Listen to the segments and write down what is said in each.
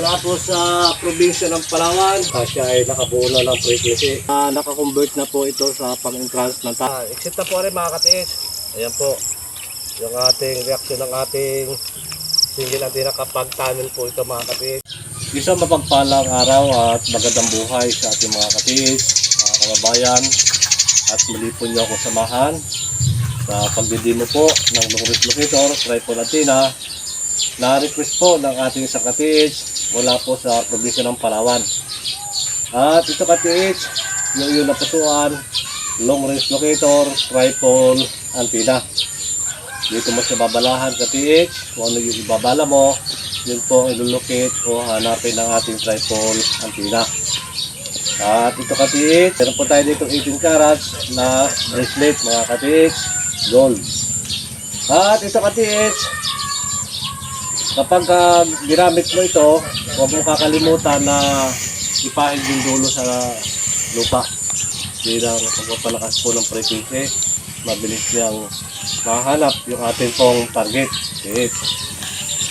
Mula po sa probinsya ng Palawan, ah, siya ay nakabuo na ng frequency. Ah, nakakonvert na po ito sa pang-entrance ng ta. exit na po rin mga katiis. Ayan po, yung ating reaction ng ating single antenna kapag tunnel po ito mga katiis. Isang mapagpalang araw at magandang buhay sa ating mga katiis, mga kababayan. At muli po niyo ako samahan sa pagdidimo po ng Longris Locator, Tripod Antenna na request po ng ating isang katiis mula po sa probinsya ng Palawan. At ito katiis, yung iyong napusuan, long range locator, tripod, antenna. Dito mo siya babalahan katiis, kung ano yung ibabala mo, yun po ilulukit o hanapin ng ating tripod antenna. At ito katiis, meron po tayo dito 18 carats na bracelet mga katiis, gold. At ito katiis, kapag ah, ginamit mo ito, huwag mo kakalimutan na ipahid yung dulo sa lupa. Bilang pagpapalakas po ng frequency, mabilis niyang mahanap yung ating pong target. Tiis.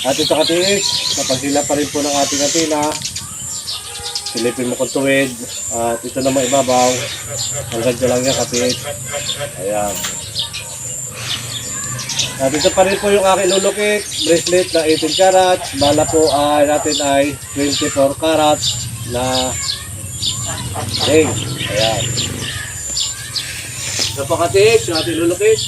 At ito katiis, kapag sila pa rin po ng ating atina, silipin mo kung tuwid, at ito naman ibabaw, hanggang dyan lang yan katiis. Ayan. At ito pa rin po yung aking lulukit, bracelet na 18 carats. Bala po ay natin ay 24 carats na ring. Ayan. Napakatiik yung ating lulukit.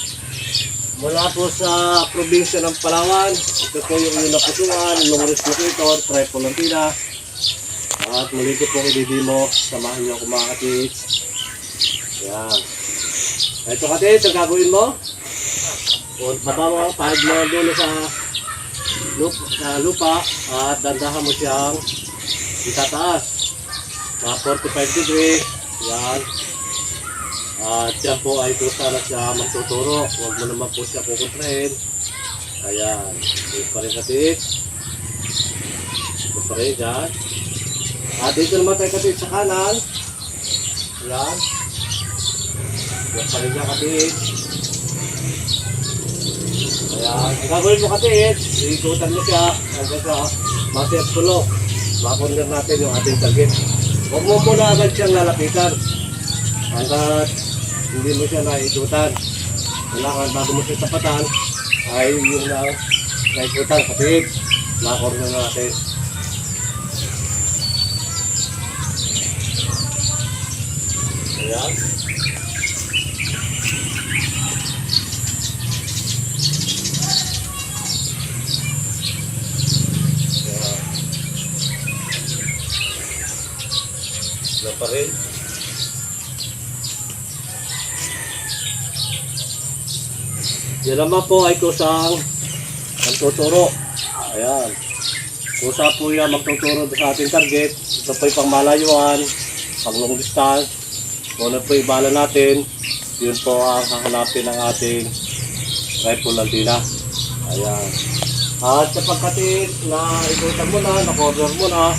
Mula po sa probinsya ng Palawan. Ito po yung inyong napusuan, Longres Locator, Tripod Lantina. At muli ko pong ididimo. Samahan niyo ako mga katiik. Ayan. Ito katiik, ang gagawin mo? Baba mo, pahid mo dulo sa lupa, lupa at dandahan mo siyang itataas. Mga 45 degree. Yan. At yan po ay kusa na siya magtuturo. Huwag mo naman po siya kukontrahin. Ayan. Ito pa rin katit. Ito pa rin dyan. At dito naman tayo katit sa kanan. Ayan. Yan pa rin dyan katit. Ang gagawin mo kasi eh, ikutan mo siya hanggang sa matiyak tulo. Makundar natin yung ating target. Huwag mo muna agad siyang lalapitan. Hanggat hindi mo siya naikutan. Kailangan bago mo siya tapatan, ay yung na naikutan kasi nakor na natin. Ayan. Na pa rin. Yan naman po ay kusang magtuturo. Ayan. Kusa po yan magtuturo sa ating target. Ito po yung pang malayuan, pang long distance. Kung ano po ibala natin, yun po ang hahanapin ng ating rifle antenna. Ayan. At kapag katin na ikutan mo na, na-cover mo na,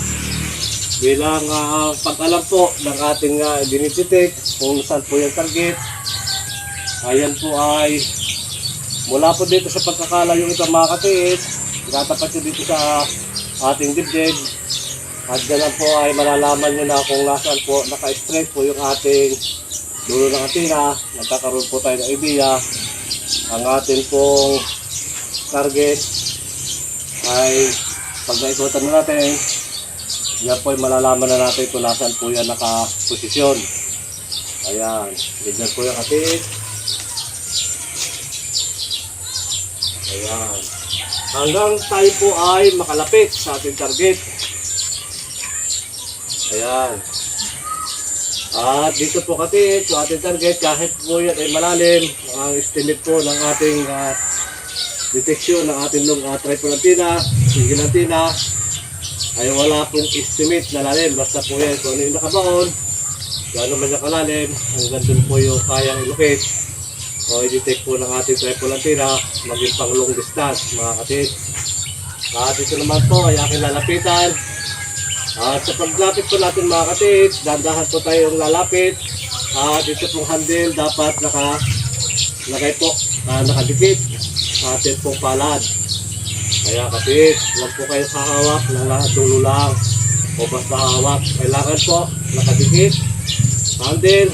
bilang ah, pag-alam po ng ating uh, dinititik kung saan po yung target, ayan po ay mula po dito sa pagkakalayo ito mga katiis, tatapat nyo dito sa ating dibdib, at ganun po ay malalaman nyo na kung nasaan po naka-straight po yung ating dulo ng atina, nagkakaroon po tayo ng idea, ang ating pong target ay pag naikutan na natin, yan po ay malalaman na natin kung nasaan po yan nakaposisyon. Ayan, ganyan po yung ating. Ayan. Hanggang tayo po ay makalapit sa ating target. Ayan. At dito po kasi sa ating target, kahit po yan ay malalim, ang estimate po ng ating ah, deteksyon ng ating long uh, tripod antenna, single antenna, ay wala pong estimate na lalim. Basta po yan, kung ano yung nakabaon, gano'n man yung kalalim, hanggang dun po yung kayang ilocate o i-detect po ng ating tripod antenna, maging pang long distance, mga kapit. At ito naman po ay aking lalapitan. At sa paglapit po natin mga kapit, dandahan po tayong lalapit. At ito pong handle dapat naka, nakay po, uh, nakadikit sa ating pong palad. Kaya kapit, huwag po kayo hahawak ng lahat dulo lang o basta hawak. Kailangan po nakadikit, handle,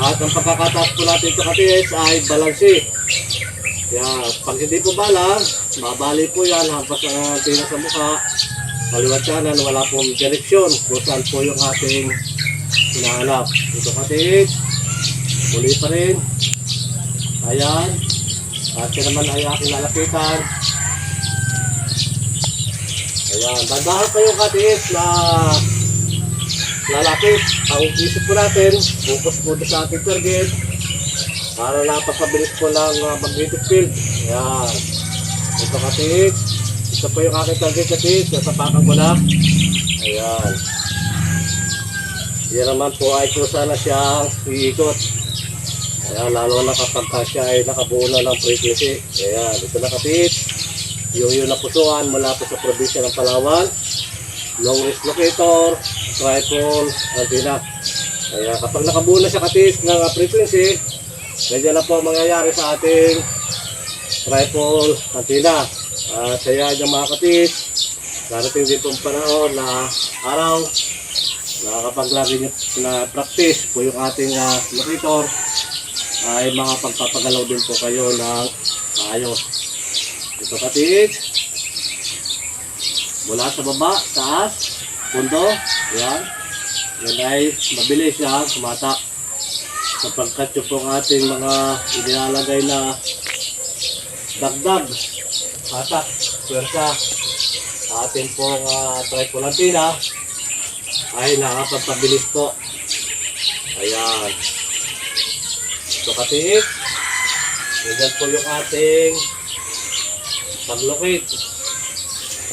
at ang pagkakataas po natin ito kapit ay balansi. Kaya pag hindi po balang, mabali po yan, hampas ang tina sa mukha, kaliwat kanan, wala pong direksyon kung saan po yung ating hinahanap. Ito kapit, muli pa rin. Ayan. At siya naman ay aking lalapitan. Ayan. Dandahan pa yung katis na lalapit. Ang isip po natin, focus po sa ating target para napapabilis po ng uh, magnetic field. Ayan. Ito katis. Ito po yung aking target katis. Nasapakan ko na. Ayan. Yan naman po ay kusa na siyang iikot. Ayan, lalo na kapag ka siya ay nakabuo na ng frequency. Ayan, ito nakapit. Yung yung napusuan mula po sa probinsya ng Palawan. Long wrist locator, tripod, antenna. Ayan, kapag nakabuo na siya katis ng uh, frequency, ganyan na po ang mangyayari sa ating tripod, antenna. At kaya yung mga katis, darating din pong panahon na araw na kapag lagi nyo na practice po yung ating uh, locator, ay mga pagpapagalaw din po kayo ng ayos. Ito katig. Mula sa baba, taas, pundo, yan. Yan ay mabilis siya, sumatak. Sapagkat yung pong ating mga inilalagay na dagdag, hatak, pwersa, sa ating pong uh, tricolantina ay nakapagpabilis po. Ayan. So katiit. Ganyan po yung ating paglocate.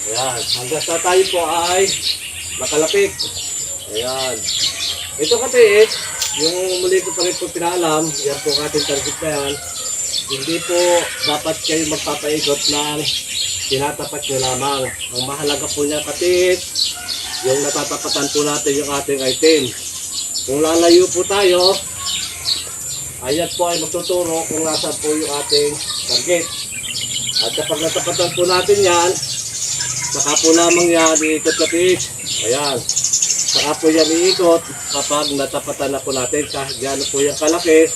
Ayan. Hanggang sa tayo po ay makalapit. Ayan. Ito katiit. Yung muli ko pa rin po pinaalam. Yan po ang ating target na yan. Hindi po dapat kayo magpapaikot ng tinatapat nyo lamang. Ang mahalaga po niya katiit. Yung natatapatan po natin yung ating item. Kung lalayo po tayo, Ayan po ay magtuturo kung nasa po yung ating target. At kapag natapatan po natin yan, saka po lamang yan iikot na pitch. Ayan. Saka po yan iikot kapag natapatan na po natin. Kahit gano'n po yung kalaki.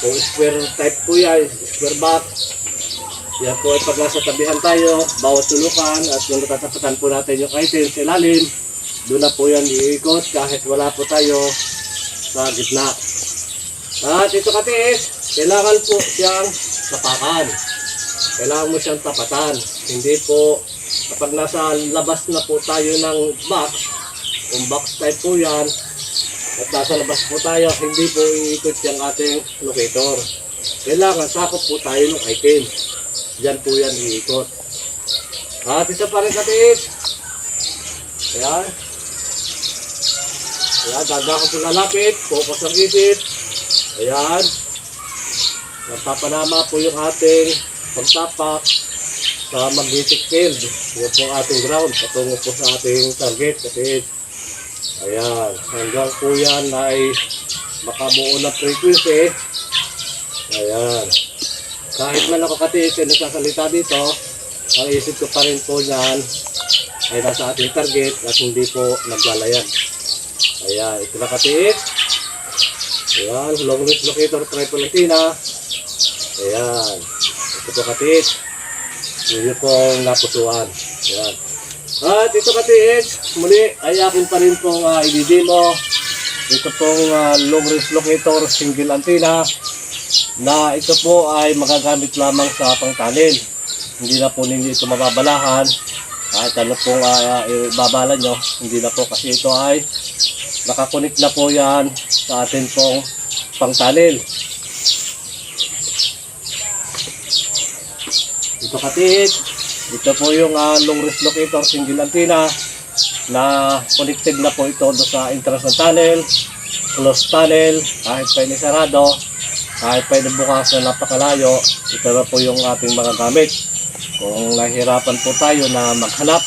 Kung square type po yan, square box. Yan po ay pag nasa tabihan tayo, bawat tulukan at kung natatapatan po natin yung item sa ilalim, doon na po yan iikot kahit wala po tayo sa gitna. At ito katis, kailangan po siyang tapakan. Kailangan mo siyang tapatan. Hindi po, kapag nasa labas na po tayo ng box, kung box type po yan, at nasa labas po tayo, hindi po iikot yung ating locator. Kailangan sakop po tayo ng item. Diyan po yan iikot. At isa pa rin katis. Ayan. Ayan, dadakot po lalapit, focus ang isip. Ayan. Nagpapanama po yung ating pagtapak sa magnetic field. Yan po ang ating ground patungo po sa ating target. Kasi, ayan. Hanggang po yan ay makabuo ng frequency. Ayan. Kahit man ako katiis yung nagsasalita dito, ang isip ko pa rin po yan ay nasa ating target at hindi po naglalayag. Ayan, ito na katiis. Ayan, long range locator tripolatina. Ayan. Ito po katis. Yun po ang napusuan. Ayan. At ito katis, muli ay akin pa rin pong uh, i-demo. Ito pong uh, long range locator single antenna na ito po ay magagamit lamang sa pangtalin. Hindi na po ninyo ito mababalahan. Kahit ano pong uh, ibabala nyo, hindi na po kasi ito ay nakakunik na po yan sa atin pong pangtalil. Ito katit. Ito po yung uh, long range locator single antenna na connected na po ito do sa entrance ng tunnel, closed tunnel, kahit pa sarado, kahit pa bukas na napakalayo, ito na po yung ating mga gamit. Kung nahihirapan po tayo na maghanap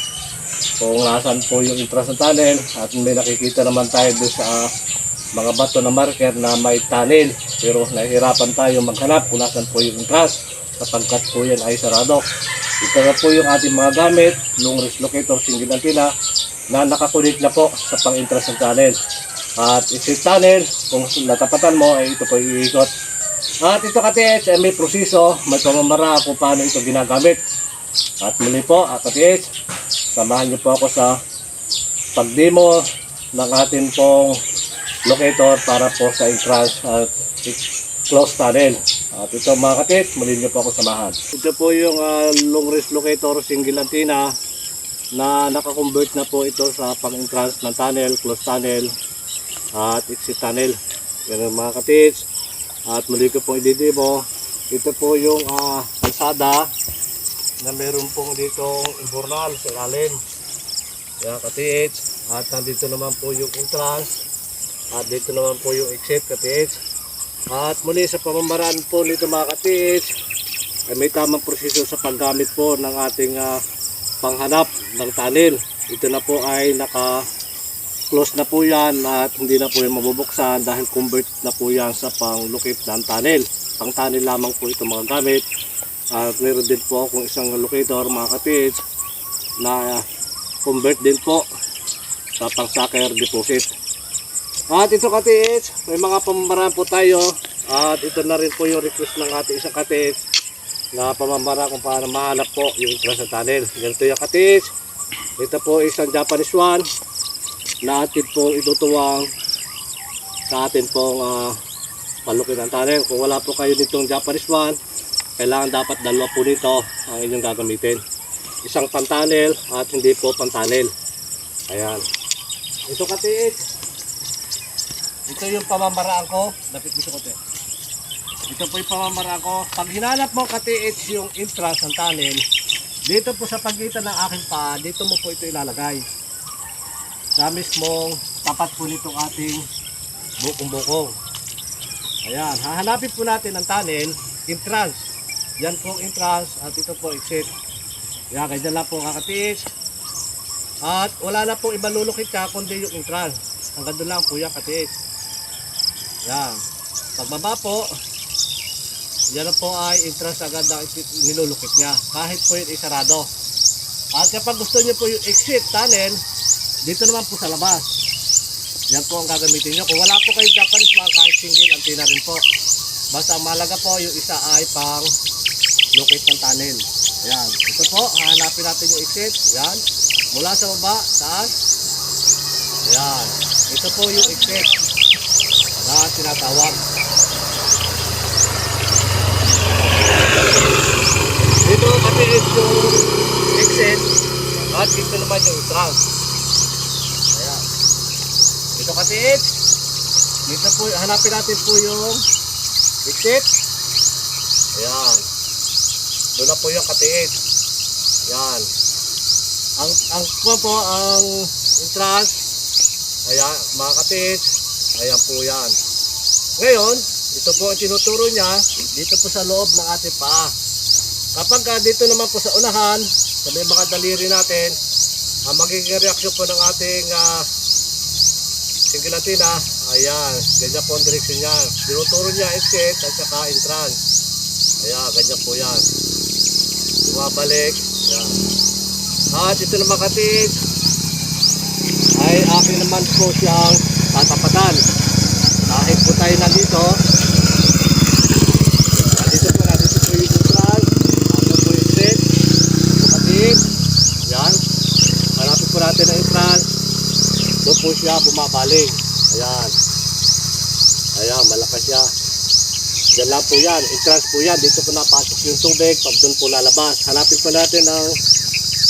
kung nasan po yung entrance ng tunnel at may nakikita naman tayo doon sa ah, mga bato na marker na may tunnel pero nahihirapan tayo maghanap kung nasan po yung entrance sapagkat po yan ay sarado. Ito na po yung ating mga gamit, long wrist locator, single antenna, na nakakunik na po sa pang-interest ng tunnel. At exit tunnel, kung natapatan mo, ay ito po iikot. At ito katiits, ay may proseso, may pamamara kung paano ito ginagamit. At muli po, at katiits, samahan niyo po ako sa pag-demo ng ating pong locator para po sa entrance at close tunnel. At ito mga katit, muli niyo po ako samahan. Ito po yung ah, long range locator single antenna na nakakonvert na po ito sa pang-entrance ng tunnel, close tunnel at exit tunnel. Yan ang mga katits. At muli ko pong ididemo. Ito po yung ah, kalsada na meron pong ditong imbornal sa ilalim. Yan katits. At nandito naman po yung entrance. At dito naman po yung exit katits. At muli sa pamamaraan po nito mga katits, ay may tamang proseso sa paggamit po ng ating ah, panghanap ng tunnel. Ito na po ay naka close na po yan at hindi na po yung mabubuksan dahil convert na po yan sa pang-locate ng tunnel. Pang tunnel lamang po ito mga gamit. At meron din po akong isang locator mga katits na convert din po sa pang-sucker deposit. At ito katits, may mga pamamaraan po tayo at ito na rin po yung request ng ating isang katits na pamamara kung paano mahanap po yung entrance sa tunnel. Ganito yung katits. Ito po isang Japanese one na atin po itutuwang sa atin pong uh, palukin ng tunnel. Kung wala po kayo nitong Japanese one, kailangan dapat dalawa po nito ang inyong gagamitin. Isang pantanel at hindi po pantanel. Ayan. Ito katits. Ito yung pamamaraan ko. Lapit mo sa kote. Ito po yung pamamaraan ko. Pag hinanap mo katiits yung entrance ng tunnel, dito po sa pagitan ng aking paa, dito mo po ito ilalagay. Sa mismong tapat po nitong ating bukong-bukong. Ayan, hahanapin po natin ang tunnel, entrance. Yan po entrance at ito po exit. Yan, ganyan lang po kakatiis. At wala na pong ibang lulukit ka kundi yung entrance. Hanggang doon lang po yan katiis. Yan. Pagbaba po, yan po ay entrance agad ang nilulukit niya. Kahit po yun isarado. At kapag gusto niyo po yung exit tunnel, dito naman po sa labas. Yan po ang gagamitin nyo. Kung wala po kayong Japanese mga kahit single antenna rin po. Basta ang mahalaga po yung isa ay pang locate ng tunnel. Yan. Ito po, hahanapin natin yung exit. Yan. Mula sa baba, taas. Yan. Ito po yung exit na tinatawag. Dito kasi is yung exit at dito naman yung entrance. Ayan. Dito kasi it. Dito po, hanapin natin po yung exit. Ayan. Doon na po yung katiit. Yan. Ang ang po po ang entrance. Ayan, mga katiit. Ayan po yan. Ngayon, ito po ang tinuturo niya dito po sa loob ng ating paa. Kapag ka dito naman po sa unahan, sa may mga daliri natin, ang magiging reaksyon po ng ating uh, singilatina, ayan, ganyan po ang direksyon niya. Tinuturo niya exit at saka entrance. Ayan, ganyan po yan. Bumabalik. Ayan. At ito naman katid, ay akin naman po siyang tatapatan. Kahit po tayo nandito, nandito po, nandito po yung entrance, ano po yung exit, kapatid, yan. Hanapin po natin ang entrance, doon po siya bumabalik. Ayan. Ayan, malakas siya. Diyan lang po yan, entrance po yan, dito po napasok yung tubig, pag doon po lalabas. Hanapin po natin ang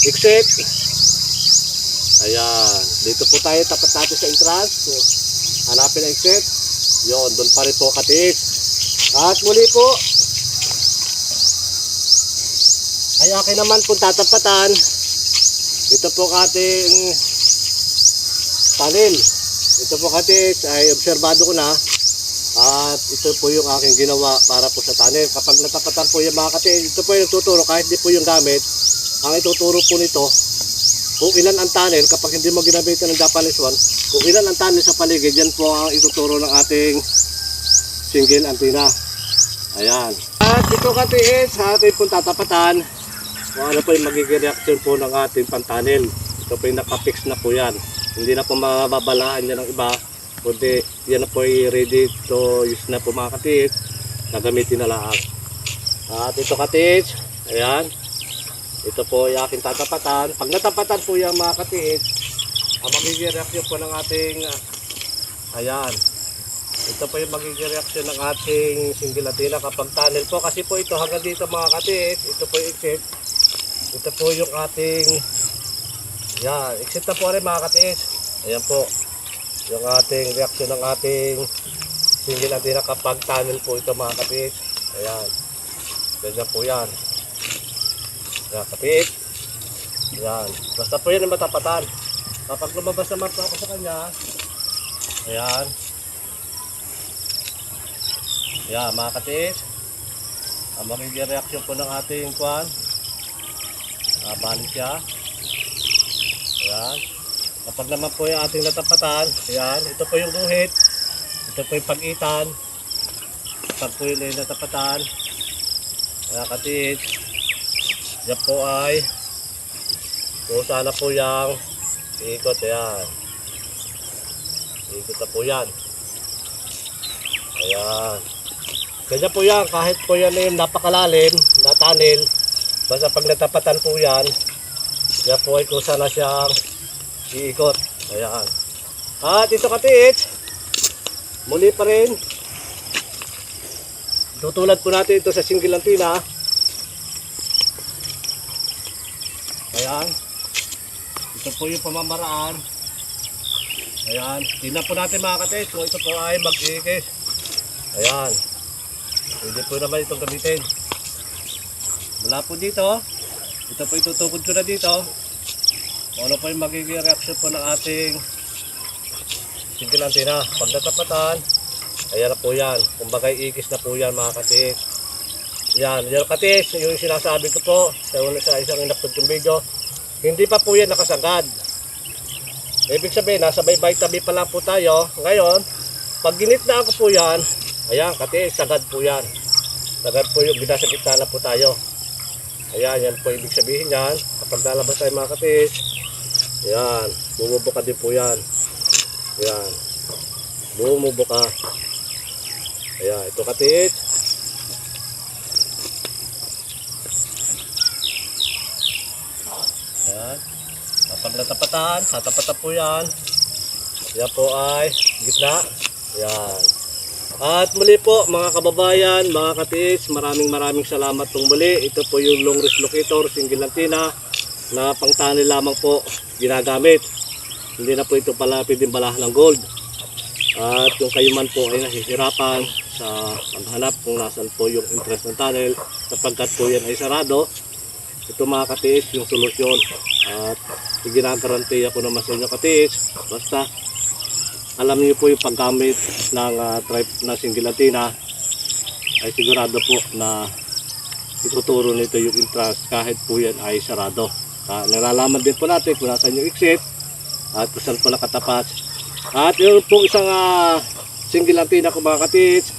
exit. Ayan, dito po tayo tapat natin sa entrance. Hanapin ang exit. Yon, doon pa rin po katiis. At muli po, ay akin naman kung tatapatan, ito po ating panel. Ito po katiis ay obserbado ko na at ito po yung aking ginawa para po sa tunnel. Kapag natapatan po yung mga katiis, ito po yung tuturo kahit di po yung gamit. Ang ituturo po nito, kung ilan ang tunnel, kapag hindi mo ginabitan ng Japanese one, kung ilan ang tunnel sa paligid, yan po ang ituturo ng ating single antenna. Ayan. At ito katiis sa ating pong tatapatan, kung ano po yung magiging reaction po ng ating pantanil. Ito po yung nakapix na po yan. Hindi na po mababalaan yan ng iba, kundi yan na po ay ready to use na po mga katiis. Gagamitin na lang. At ito katiis, ayan. Ito po yung aking tatapatan. Pag natapatan po yung mga katiis, ang magiging reaction po ng ating, ayan, ito po yung magiging reaction ng ating single latina kapag tunnel po. Kasi po ito hanggang dito mga katiit. Ito po yung exit. Ito po yung ating yan. Exit na po rin mga katiit. Ayan po. Yung ating reaction ng ating single latina kapag tunnel po ito mga katiit. Ayan. Ganyan po yan. Yan katiit. Yan. Basta po yan ang matapatan. Kapag lumabas naman po ako sa kanya, ayan, Yeah, mga katiis. Ang magiging reaction po ng ating kwan. Balik siya. Ayan. Kapag naman po yung ating natapatan, ayan, ito po yung guhit. Ito po yung pagitan. Kapag po yun ay natapatan, mga katiis, yan po ay kung sana po yung ikot, ayan. Ikot na po yan. Ayan. Ganyan po yan, kahit po yan ay napakalalim na tunnel, basta pag natapatan po yan, yan po ay kusa na siyang iikot. Ayan. At ito katiits, muli pa rin, tutulad po natin ito sa single antina. Ayan. Ito po yung pamamaraan. Ayan. Tingnan po natin mga katiits kung ito po ay mag-iikis. Ayan. Pwede po naman itong gamitin. Mula po dito, ito po itutukod ko na dito. Kung ano po yung magiging reaction po ng ating single antenna. Pag natapatan, ayan na po yan. Kumbaga iikis na po yan mga katis. Yan, yan katis, yung sinasabi ko po sa, sa isang inapod kong video, hindi pa po yan nakasagad. Ibig sabihin, nasa baybay tabi pa lang po tayo. Ngayon, pag ginit na ako po yan, ayan, kati, sagad po yan. Sagad po yung ginasa gitna na po tayo. Ayan, yan po ibig sabihin yan. Kapag lalabas tayo mga katis, ayan, bumubuka din po yan. Ayan, bumubuka. Ayan, ito katis. Ayan. Kapag natapatan, tatapatan po yan. Yan po ay gitna. Yan. At muli po mga kababayan, mga katiis, maraming maraming salamat pong muli. Ito po yung long wrist locator, single antenna na pangtani lamang po ginagamit. Hindi na po ito pala pwedeng balahan ng gold. At yung kayo man po ay nasisirapan sa paghanap kung nasan po yung interest ng tunnel sapagkat po yan ay sarado. Ito mga katiis yung solusyon. At ginagarantiya ko naman sa inyo katiis. Basta alam niyo po yung paggamit ng uh, tribe na single antenna ay sigurado po na ituturo nito yung interest kahit po yan ay sarado. Uh, nalalaman din po natin kung nasan yung exit at kung saan po nakatapat. At yun po isang uh, single antenna ko mga katits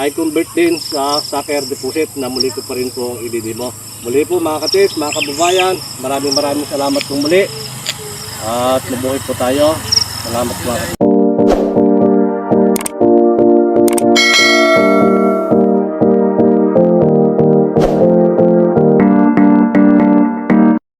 ay convert din sa sucker deposit na muli ko pa rin po ididimo. Muli po mga katits, mga kababayan, maraming maraming salamat po muli. At mabuhay po tayo. Salamat katits.